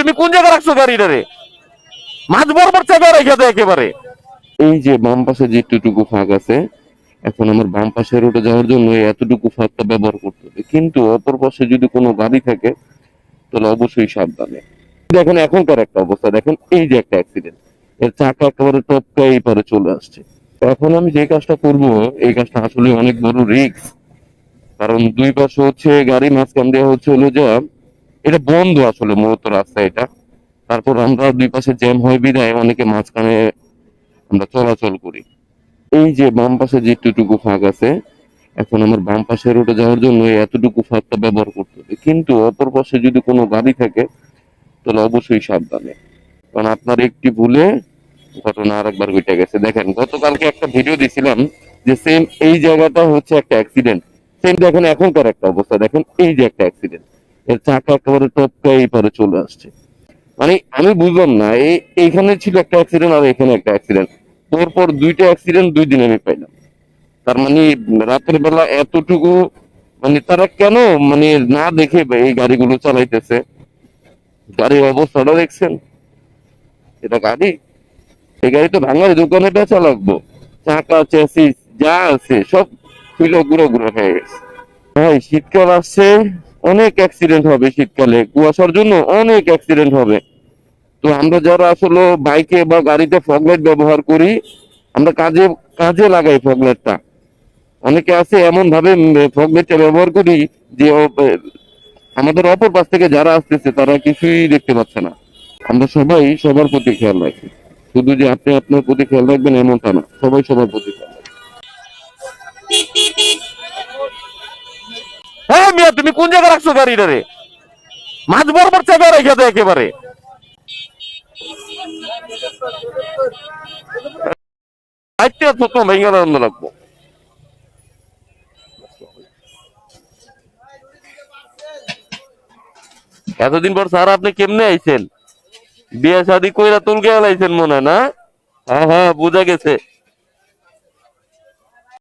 তুমি কোন জায়গায় রাখছো গাড়িটা রে মাঝ বরাবর চাপা রেখে দেয় একেবারে। এই যে বাম পাশে যে একটুটুকু ফাঁক আছে, এখন আমার বাম পাশে রোডে যাওয়ার জন্য এতটুকু ফাঁকটা ব্যবহার করতে হবে। কিন্তু অপর পাশে যদি কোনো গাড়ি থাকে, তাহলে অবশ্যই সাবধানে। দেখেন এখনকার একটা অবস্থা, দেখেন এই যে একটা অ্যাক্সিডেন্ট এর চাকা একেবারে টপকা এই পারে চলে আসছে। এখন আমি যে কাজটা করব, এই কাজটা আসলে অনেক বড় রিস্ক কারণ দুই পাশে হচ্ছে গাড়ি, মাঝখান দেওয়া হচ্ছে হলো যে এটা বন্ধ আসলে, মূলত রাস্তা এটা। তারপর আমরা দুই পাশে জ্যাম হয় বিদায় অনেকে মাঝখানে আমরা চলাচল করি। এই যে বাম পাশে যে একটুটুকু ফাঁক আছে, এখন আমার বাম পাশে রোডে যাওয়ার জন্য এতটুকু ফাঁকটা ব্যবহার করতে হবে। কিন্তু অপর পাশে যদি কোনো গাড়ি থাকে, তাহলে অবশ্যই সাবধানে। কারণ আপনার একটি ভুলে ঘটনা আরেকবার ঘটে গেছে। দেখেন, গতকালকে একটা ভিডিও দিছিলাম যে সেম এই জায়গাটা হচ্ছে একটা অ্যাক্সিডেন্ট সেম দেখেন এখনকার একটা অবস্থা। দেখেন, এই যে একটা অ্যাক্সিডেন্ট এর চাকা একেবারে টপকা এই পারে চলে আসছে। মানে আমি বুঝলাম না এই এইখানে ছিল একটা অ্যাক্সিডেন্ট আর এখানে একটা অ্যাক্সিডেন্ট পর দুইটা অ্যাক্সিডেন্ট দুই দিন আমি পাইলাম। তার মানে রাতের বেলা এতটুকু মানে তারা কেন মানে না দেখে এই গাড়িগুলো চালাইতেছে? গাড়ির অবস্থাটা দেখছেন? এটা গাড়ি। এই গাড়ি তো ভাঙার দোকানে বেচা লাগবো। চাকা চেসিস যা আছে সব খুলে গুঁড়ো গুঁড়ো হয়ে গেছে। ভাই, শীতকাল আসছে। অনেক অ্যাক্সিডেন্ট হবে শীতকালে। কুয়াশার জন্য অনেক অ্যাক্সিডেন্ট হবে। তো আমরা যারা আসলে বাইকে বা গাড়িতে ফগলাইট ব্যবহার করি, আমরা কাজে কাজে লাগাই ফগলাইটটা অনেকে আছে এমন ভাবে ফগলাইটটা ব্যবহার করি যে আমাদের অপর পাশ থেকে যারা আসতেছে, তারা কিছুই দেখতে পাচ্ছে না। আমরা সবাই সবার প্রতি খেয়াল রাখি। শুধু যে আপনি আপনার প্রতি খেয়াল রাখবেন এমনটা না, সবাই সবার প্রতি খেয়াল হ্যাঁ মিয়া, তুমি কোন জায়গায় রাখছো গাড়িটা মাঝ বরাবর চাপা রেখে দেয় একেবারে। আনন্দ লাগবো। এতদিন পর স্যার আপনি কেমনে আইছেন? বিয়ে শাদি কইরা তুলকে আলাইছেন মনে না? হ্যাঁ হ্যাঁ বুঝা গেছে।